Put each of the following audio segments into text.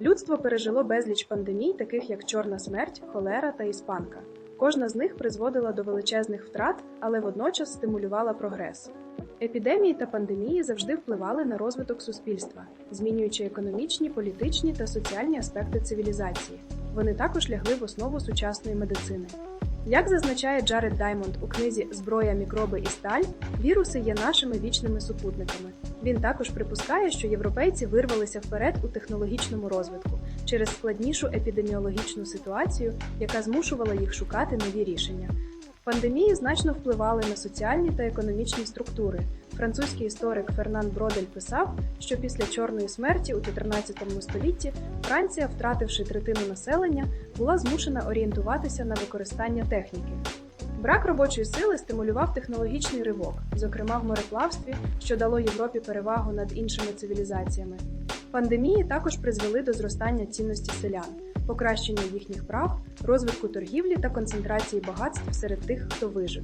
Людство пережило безліч пандемій, таких як чорна смерть, холера та іспанка. Кожна з них призводила до величезних втрат, але водночас стимулювала прогрес. Епідемії та пандемії завжди впливали на розвиток суспільства, змінюючи економічні, політичні та соціальні аспекти цивілізації. Вони також лягли в основу сучасної медицини. Як зазначає Джаред Даймонд у книзі Зброя, мікроби і сталь, віруси є нашими вічними супутниками. Він також припускає, що європейці вирвалися вперед у технологічному розвитку через складнішу епідеміологічну ситуацію, яка змушувала їх шукати нові рішення. Пандемії значно впливали на соціальні та економічні структури. Французький історик Фернан Бродель писав, що після чорної смерті у 14 столітті Франція, втративши третину населення, була змушена орієнтуватися на використання техніки. Брак робочої сили стимулював технологічний ривок, зокрема в мореплавстві, що дало Європі перевагу над іншими цивілізаціями. Пандемії також призвели до зростання цінності селян, покращення їхніх прав, розвитку торгівлі та концентрації багатств серед тих, хто вижив.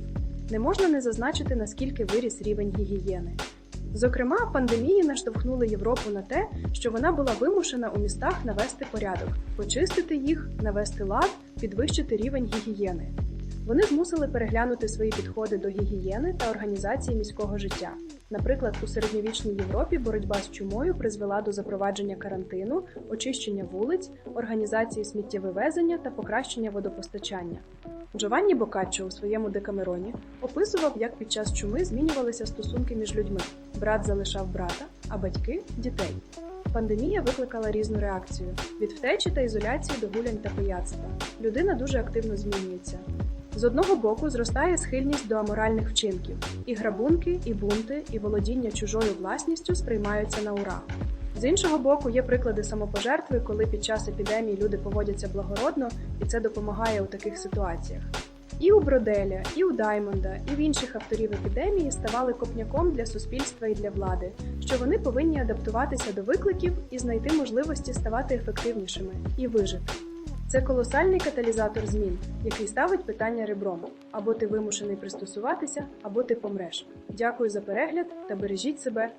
Не можна не зазначити, наскільки виріс рівень гігієни. Зокрема, пандемії наштовхнули Європу на те, що вона була вимушена у містах навести порядок, почистити їх, навести лад, підвищити рівень гігієни. Вони змусили переглянути свої підходи до гігієни та організації міського життя. Наприклад, у середньовічній Європі боротьба з чумою призвела до запровадження карантину, очищення вулиць, організації сміттєвивезення та покращення водопостачання. Джованні Бокаччо у своєму Декамероні описував, як під час чуми змінювалися стосунки між людьми: брат залишав брата, а батьки дітей. Пандемія викликала різну реакцію від втечі та ізоляції до гулянь та пияцтва. Людина дуже активно змінюється. З одного боку зростає схильність до аморальних вчинків, і грабунки, і бунти, і володіння чужою власністю сприймаються на ура. З іншого боку, є приклади самопожертви, коли під час епідемії люди поводяться благородно, і це допомагає у таких ситуаціях. І у Броделя, і у Даймонда, і в інших авторів епідемії ставали копняком для суспільства і для влади, що вони повинні адаптуватися до викликів і знайти можливості ставати ефективнішими і вижити. Це колосальний каталізатор змін, який ставить питання ребром: або ти вимушений пристосуватися, або ти помреш. Дякую за перегляд та бережіть себе.